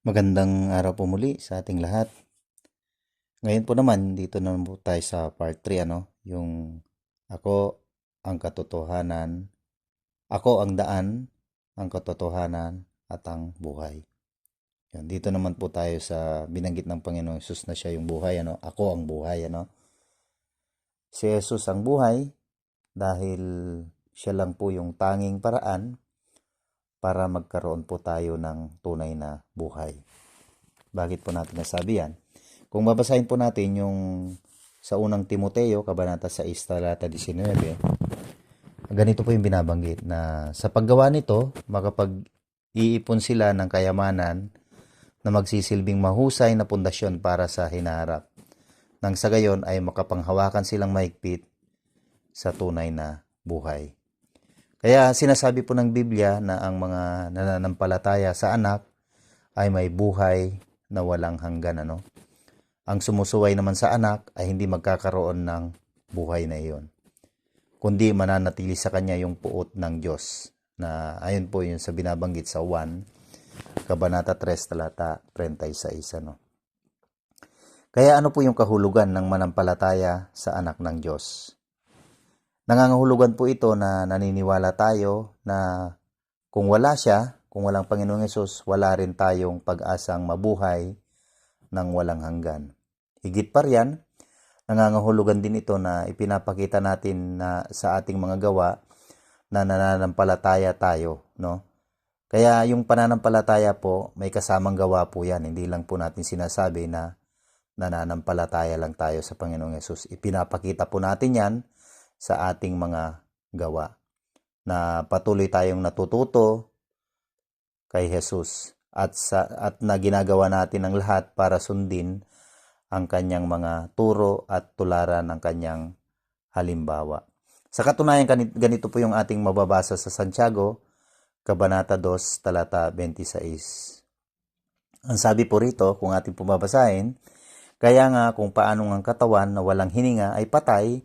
Magandang araw po muli sa ating lahat. Ngayon po naman, dito naman po tayo sa part 3, ano? Yung ako ang katotohanan, ako ang daan, ang katotohanan at ang buhay. Yan, dito naman po tayo sa binanggit ng Panginoong Jesus na siya yung buhay, ano? Ako ang buhay, ano? Si Jesus ang buhay dahil siya lang po yung tanging paraan para magkaroon po tayo ng tunay na buhay. Bakit po natin nasabi yan? Kung babasahin po natin yung sa unang Timoteo, Kabanata 6, talata 19, ganito po yung binabanggit na sa paggawa nito, makapag-iipon sila ng kayamanan na magsisilbing mahusay na pundasyon para sa hinaharap. Nang sa gayon ay makapanghawakan silang mahigpit sa tunay na buhay. Kaya sinasabi po ng Biblia na ang mga nananampalataya sa anak ay may buhay na walang hanggan ano. Ang sumusuway naman sa anak ay hindi magkakaroon ng buhay na iyon. Kundi mananatili sa kanya yung puot ng Diyos na ayon po yun sa binabanggit sa 1 Kabanata 3 talata 36 ano. Kaya ano po yung kahulugan ng manampalataya sa anak ng Diyos? Nangangahulugan po ito na naniniwala tayo na kung wala siya, kung walang Panginoong Yesus, wala rin tayong pag-asang mabuhay ng walang hanggan. Higit pa riyan, nangangahulugan din ito na ipinapakita natin na sa ating mga gawa na nananampalataya tayo, no? Kaya yung pananampalataya po, may kasamang gawa po yan. Hindi lang po natin sinasabi na nananampalataya lang tayo sa Panginoong Yesus. Ipinapakita po natin yan sa ating mga gawa. Na patuloy tayong natututo kay Jesus at sa at na ginagawa natin ang lahat para sundin ang kanyang mga turo at tularan ng kanyang halimbawa. Sa katunayan ganito po yung ating mababasa sa Santiago Kabanata 2 talata 26. Ang sabi po rito kung ating pumabasahin, kaya nga kung paano ang katawan na walang hininga ay patay,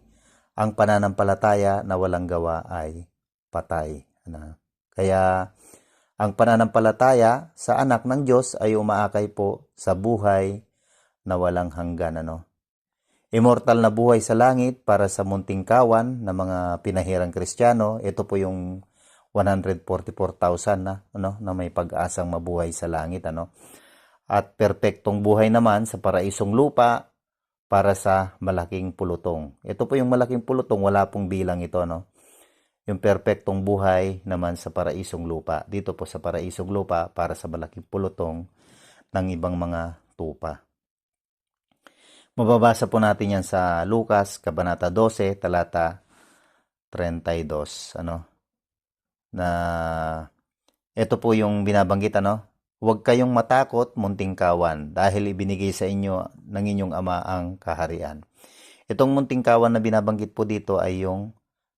ang pananampalataya na walang gawa ay patay. Ano? Kaya ang pananampalataya sa anak ng Diyos ay umaakay po sa buhay na walang hanggan. Ano? Immortal na buhay sa langit para sa munting kawan ng mga pinahirang kristyano. Ito po yung 144,000 na ano na may pag-asang mabuhay sa langit ano at perpektong buhay naman sa paraisong lupa para sa malaking pulutong. Ito po yung malaking pulutong, wala pong bilang ito, no? Yung perpektong buhay naman sa paraisong lupa. Dito po sa paraisong lupa para sa malaking pulutong ng ibang mga tupa. Mababasa po natin yan sa Lucas, Kabanata 12, talata 32, ano? Na ito po yung binabanggit, ano? Huwag kayong matakot, munting kawan, dahil ibinigay sa inyo ng inyong ama ang kaharian. Itong munting kawan na binabanggit po dito ay yung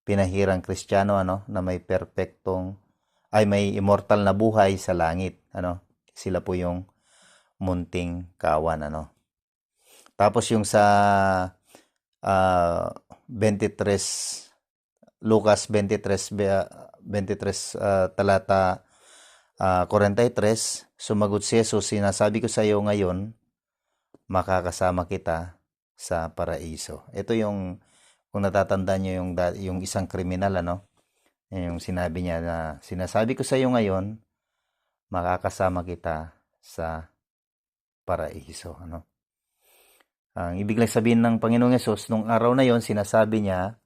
pinahirang kristyano ano na may perpektong ay may immortal na buhay sa langit ano sila po yung munting kawan ano tapos yung sa uh, 23 Lucas 23 23 uh, talata uh, 43 sumagot si Jesus sinasabi ko sa iyo ngayon makakasama kita sa paraiso. Ito yung kung natatandaan niyo yung yung isang kriminal ano yung sinabi niya na sinasabi ko sa iyo ngayon makakasama kita sa paraiso ano. Ang ibig lang sabihin ng Panginoong Yesus nung araw na yon sinasabi niya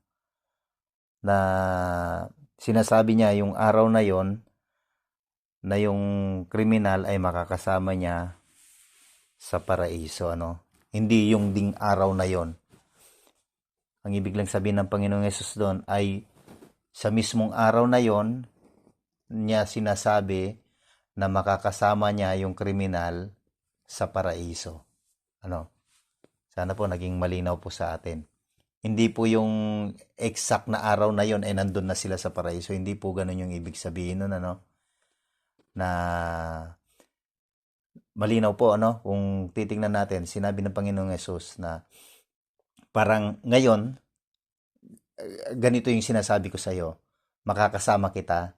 na sinasabi niya yung araw na yon na yung kriminal ay makakasama niya sa paraiso ano hindi yung ding araw na yon ang ibig lang sabihin ng Panginoong Yesus doon ay sa mismong araw na yon niya sinasabi na makakasama niya yung kriminal sa paraiso. Ano? Sana po naging malinaw po sa atin. Hindi po yung exact na araw na yon ay nandun na sila sa paraiso. Hindi po ganun yung ibig sabihin nun, ano? Na malinaw po, ano? Kung titingnan natin, sinabi ng Panginoong Yesus na parang ngayon, ganito yung sinasabi ko sa iyo, makakasama kita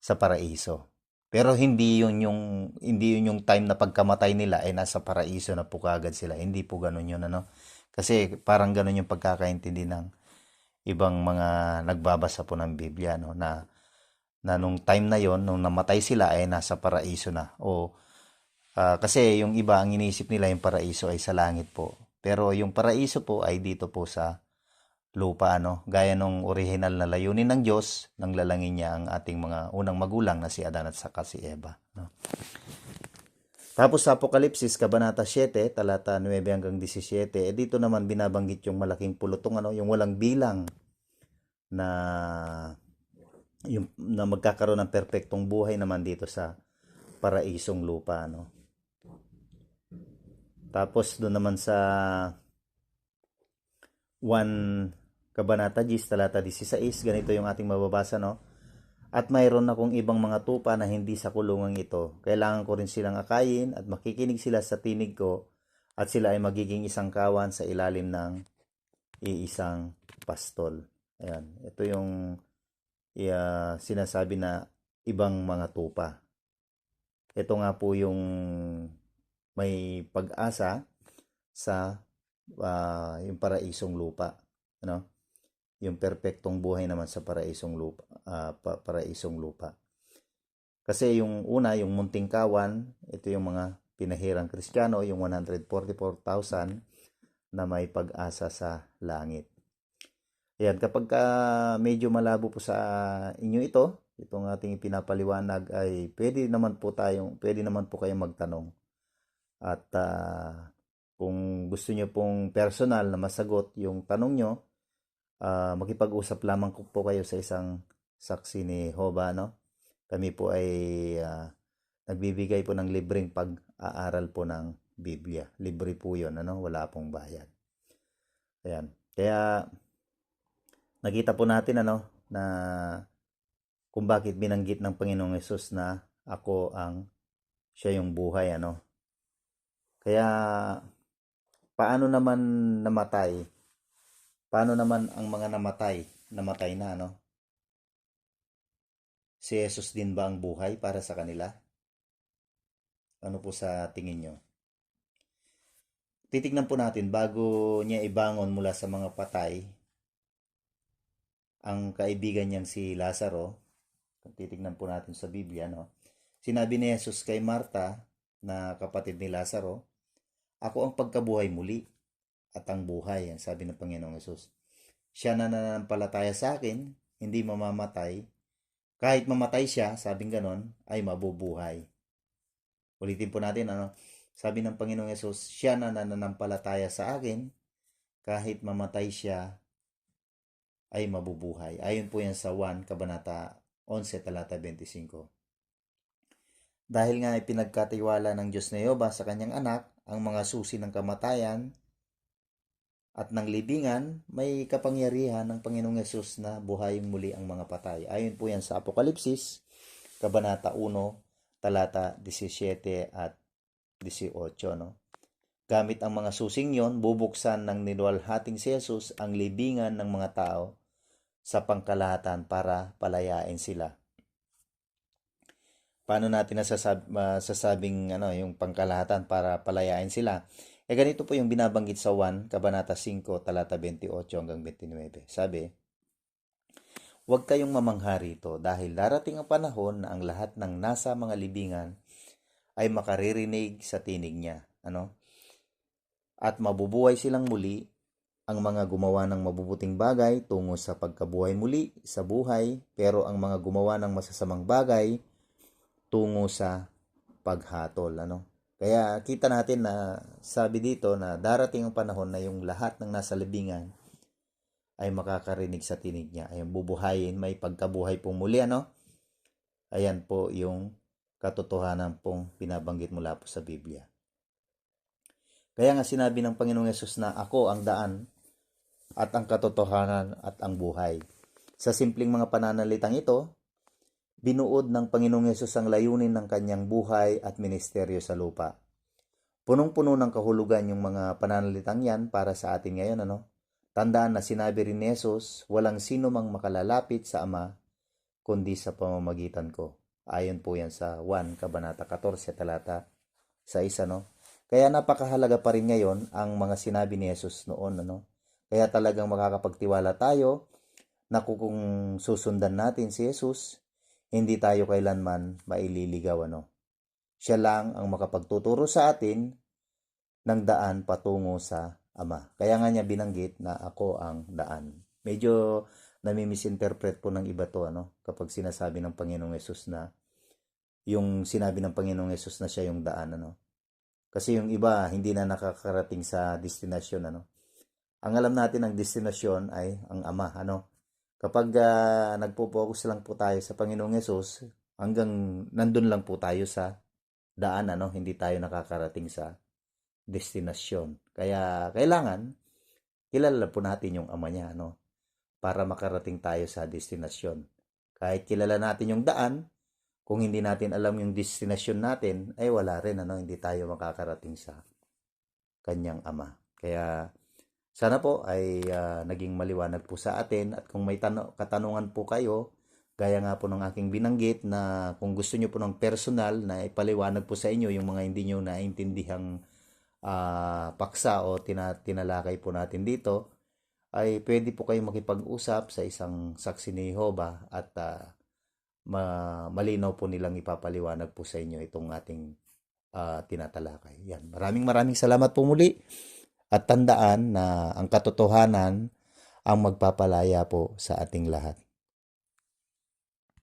sa paraiso. Pero hindi yun yung hindi yun yung time na pagkamatay nila ay nasa paraiso na po kaagad sila. Hindi po ganun yun ano. Kasi parang ganun yung pagkakaintindi ng ibang mga nagbabasa po ng Biblia no na na nung time na yon nung namatay sila ay nasa paraiso na. O ah, kasi yung iba ang iniisip nila yung paraiso ay sa langit po. Pero yung paraiso po ay dito po sa lupa ano? Gaya nung original na layunin ng Diyos nang lalangin niya ang ating mga unang magulang na si Adan at saka si Eva no? Tapos sa Apokalipsis kabanata 7 talata 9 hanggang 17 eh dito naman binabanggit yung malaking pulutong ano? Yung walang bilang na yung na magkakaroon ng perpektong buhay naman dito sa paraisong lupa no tapos doon naman sa 1 Kabanata 10, talata 16, ganito yung ating mababasa, no? At mayroon akong ibang mga tupa na hindi sa kulungan ito. Kailangan ko rin silang akayin at makikinig sila sa tinig ko at sila ay magiging isang kawan sa ilalim ng iisang pastol. Ayan, ito yung uh, sinasabi na ibang mga tupa. Ito nga po yung may pag-asa sa uh, yung paraisong lupa, ano? Yung perpektong buhay naman sa paraisong lupa, uh, pa, paraisong lupa. Kasi yung una, yung munting kawan, ito yung mga pinahirang Kristiyano, yung 144,000 na may pag-asa sa langit. Ayan, kapag ka medyo malabo po sa inyo ito, itong ating pinapaliwanag ay pwede naman po tayong, pwede naman po kayong magtanong. At uh, kung gusto nyo pong personal na masagot yung tanong nyo, uh, makipag-usap lamang po kayo sa isang saksi ni Hoba, no? Kami po ay uh, nagbibigay po ng libreng pag-aaral po ng Biblia. Libre po yun, ano? Wala pong bayad. Ayan. Kaya, nakita po natin, ano, na kung bakit binanggit ng Panginoong Yesus na ako ang siya yung buhay, ano. Kaya, paano naman namatay? Paano naman ang mga namatay? Namatay na, ano? Si Jesus din ba ang buhay para sa kanila? Ano po sa tingin nyo? Titignan po natin bago niya ibangon mula sa mga patay ang kaibigan niyang si Lazaro. Titignan po natin sa Biblia, no? Sinabi ni Jesus kay Marta na kapatid ni Lazaro, ako ang pagkabuhay muli at ang buhay, ang sabi ng Panginoong Yesus. Siya na nananampalataya sa akin, hindi mamamatay. Kahit mamatay siya, sabing ganon, ay mabubuhay. Ulitin po natin, ano? Sabi ng Panginoong Yesus, siya na nananampalataya sa akin, kahit mamatay siya, ay mabubuhay. Ayon po yan sa 1, Kabanata 11, talata 25. Dahil nga ay pinagkatiwala ng Diyos na Yoba sa kanyang anak, ang mga susi ng kamatayan at ng libingan, may kapangyarihan ng Panginoong Yesus na buhayin muli ang mga patay. Ayon po yan sa Apokalipsis, Kabanata 1, talata 17 at 18. No? Gamit ang mga susing yon, bubuksan ng niluwalhating si Jesus ang libingan ng mga tao sa pangkalahatan para palayain sila paano natin nasasab, masasabing ano, yung pangkalahatan para palayain sila. Eh ganito po yung binabanggit sa 1, Kabanata 5, talata 28 hanggang 29. Sabi, Huwag kayong mamangha rito dahil darating ang panahon na ang lahat ng nasa mga libingan ay makaririnig sa tinig niya. Ano? At mabubuhay silang muli ang mga gumawa ng mabubuting bagay tungo sa pagkabuhay muli sa buhay, pero ang mga gumawa ng masasamang bagay tungo sa paghatol ano? Kaya kita natin na sabi dito na darating ang panahon na yung lahat ng nasa libingan ay makakarinig sa tinig niya. Ay bubuhayin may pagkabuhay pong muli ano? Ayan po yung katotohanan pong pinabanggit mula po sa Biblia. Kaya nga sinabi ng Panginoong Yesus na ako ang daan at ang katotohanan at ang buhay sa simpleng mga pananalitang ito binuod ng Panginoong Yesus ang layunin ng kanyang buhay at ministeryo sa lupa. Punong-puno ng kahulugan yung mga pananalitang yan para sa atin ngayon, ano? Tandaan na sinabi rin ni Jesus, walang sino mang makalalapit sa Ama, kundi sa pamamagitan ko. Ayon po yan sa 1 Kabanata 14 talata sa isa no. Kaya napakahalaga pa rin ngayon ang mga sinabi ni Jesus noon ano. Kaya talagang makakapagtiwala tayo na kung susundan natin si Jesus, hindi tayo kailanman maililigaw ano. Siya lang ang makapagtuturo sa atin ng daan patungo sa Ama. Kaya nga niya binanggit na ako ang daan. Medyo nami-misinterpret po ng iba to ano kapag sinasabi ng Panginoong Yesus na yung sinabi ng Panginoong Yesus na siya yung daan ano. Kasi yung iba hindi na nakakarating sa destinasyon ano. Ang alam natin ang destinasyon ay ang Ama ano. Kapag uh, nagpo-focus lang po tayo sa Panginoong Yesus, hanggang nandun lang po tayo sa daan ano, hindi tayo nakakarating sa destinasyon. Kaya kailangan kilala po natin yung ama niya no para makarating tayo sa destinasyon. Kahit kilala natin yung daan, kung hindi natin alam yung destinasyon natin, ay wala rin ano, hindi tayo makakarating sa kanyang ama. Kaya sana po ay uh, naging maliwanag po sa atin at kung may tano- katanungan po kayo, gaya nga po ng aking binanggit na kung gusto nyo po ng personal na ipaliwanag po sa inyo yung mga hindi nyo naintindihang uh, paksa o tina, tinalakay po natin dito, ay pwede po kayong makipag-usap sa isang saksi ni Jehovah at uh, ma- malinaw po nilang ipapaliwanag po sa inyo itong ating uh, tinatalakay. Yan. Maraming maraming salamat po muli at tandaan na ang katotohanan ang magpapalaya po sa ating lahat.